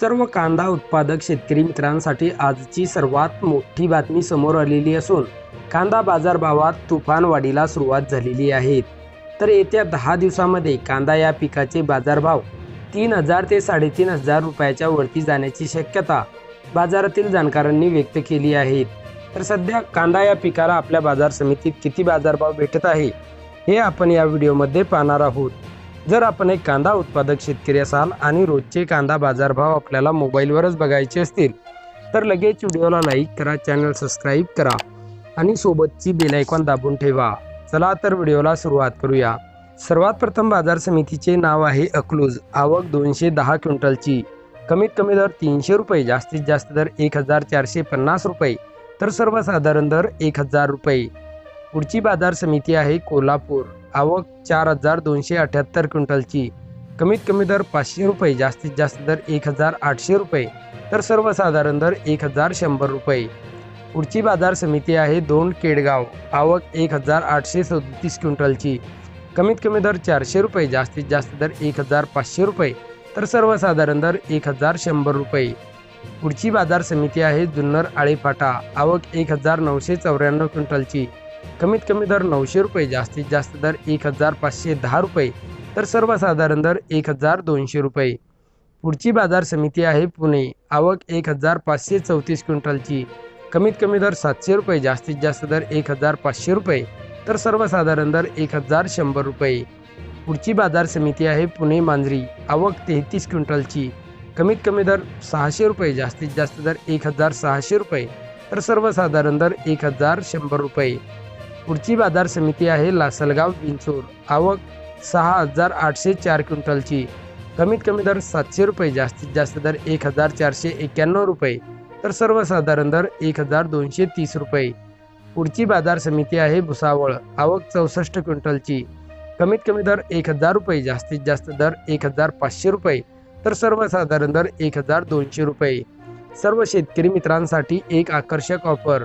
सर्व कांदा उत्पादक शेतकरी मित्रांसाठी आजची सर्वात मोठी बातमी समोर आलेली असून कांदा बाजारभावात तुफान वाढीला सुरुवात झालेली आहे. तर येत्या दहा दिवसामध्ये कांदा या पिकाचे बाजारभाव तीन हजार ते साडेतीन हजार रुपयाच्या वरती जाण्याची शक्यता बाजारातील जाणकारांनी व्यक्त केली आहे. तर सध्या कांदा या पिकाला आपल्या बाजार समितीत किती बाजारभाव भेटत आहे हे आपण या व्हिडिओमध्ये पाहणार आहोत. जर आपण एक कांदा उत्पादक शेतकरी असाल आणि रोजचे कांदा बाजारभाव आपल्याला मोबाईलवरच बघायचे असतील तर लगेच व्हिडिओला लाईक करा चॅनल सबस्क्राईब करा आणि सोबतची बेल दाबून ठेवा. चला तर व्हिडिओला सुरुवात करूया. सर्वात प्रथम बाजार समितीचे नाव आहे अकलूज. आवक दोनशे दहा क्विंटलची. कमीत कमी दर तीनशे रुपये जास्तीत जास्त दर एक हजार चारशे पन्नास रुपये तर सर्वसाधारण दर एक हजार रुपये. पुढची बाजार समिती आहे कोल्हापूर. आवक चार हजार दोनशे अठ्याहत्तर क्विंटलची. कमीत कमी दर पाचशे रुपये जास्तीत जास्त दर एक हजार आठशे रुपये तर सर्वसाधारण दर एक हजार शंभर रुपये. पुढची बाजार समिती आहे दोन केडगाव आवक एक हजार आठशे सदतीस क्विंटलची. कमीत कमी दर चारशे रुपये जास्तीत जास्त दर एक हजार पाचशे रुपये तर सर्वसाधारण दर एक हजार शंभर रुपये. पुढची बाजार समिती आहे जुन्नर आळेफाटा आवक एक हजार नऊशे चौऱ्याण्णव क्विंटलची. कमीत कमी दर नऊशे रुपये जास्तीत जास्त दर एक हजार पाचशे दहा रुपये तर सर्वसाधारण दर एक हजार दोनशे रुपये. पुढची बाजार समिती आहे पुणे. आवक एक हजार पाचशे चौतीस क्विंटलची. कमीत कमी दर सातशे रुपये जास्तीत जास्त दर एक हजार पाचशे रुपये तर सर्वसाधारण दर एक हजार शंभर रुपये. पुढची बाजार समिती आहे पुणे मांजरी. आवक तेहतीस क्विंटलची. कमीत कमी दर सहाशे रुपये जास्तीत जास्त दर एक हजार सहाशे रुपये तर सर्वसाधारण दर एक हजार शंभर रुपये. पुढची बाजार समिती आहे लासलगाव बिंचोर आवक सहा हजार आठशे चार क्विंटलची. कमीत कमी दर सातशे रुपये जास्तीत जास्त दर एक हजार चारशे एक्क्याण्णव रुपये. तर सर्वसाधारण दर एक हजार दोनशे तीस रुपये. पुढची बाजार समिती आहे भुसावळ. आवक चौसष्ट क्विंटलची. कमीत कमी दर एक हजार रुपये जास्तीत जास्त दर एक हजार पाचशे रुपये. तर सर्वसाधारण दर एक हजार दोनशे रुपये. सर्व शेतकरी मित्रांसाठी एक आकर्षक ऑफर.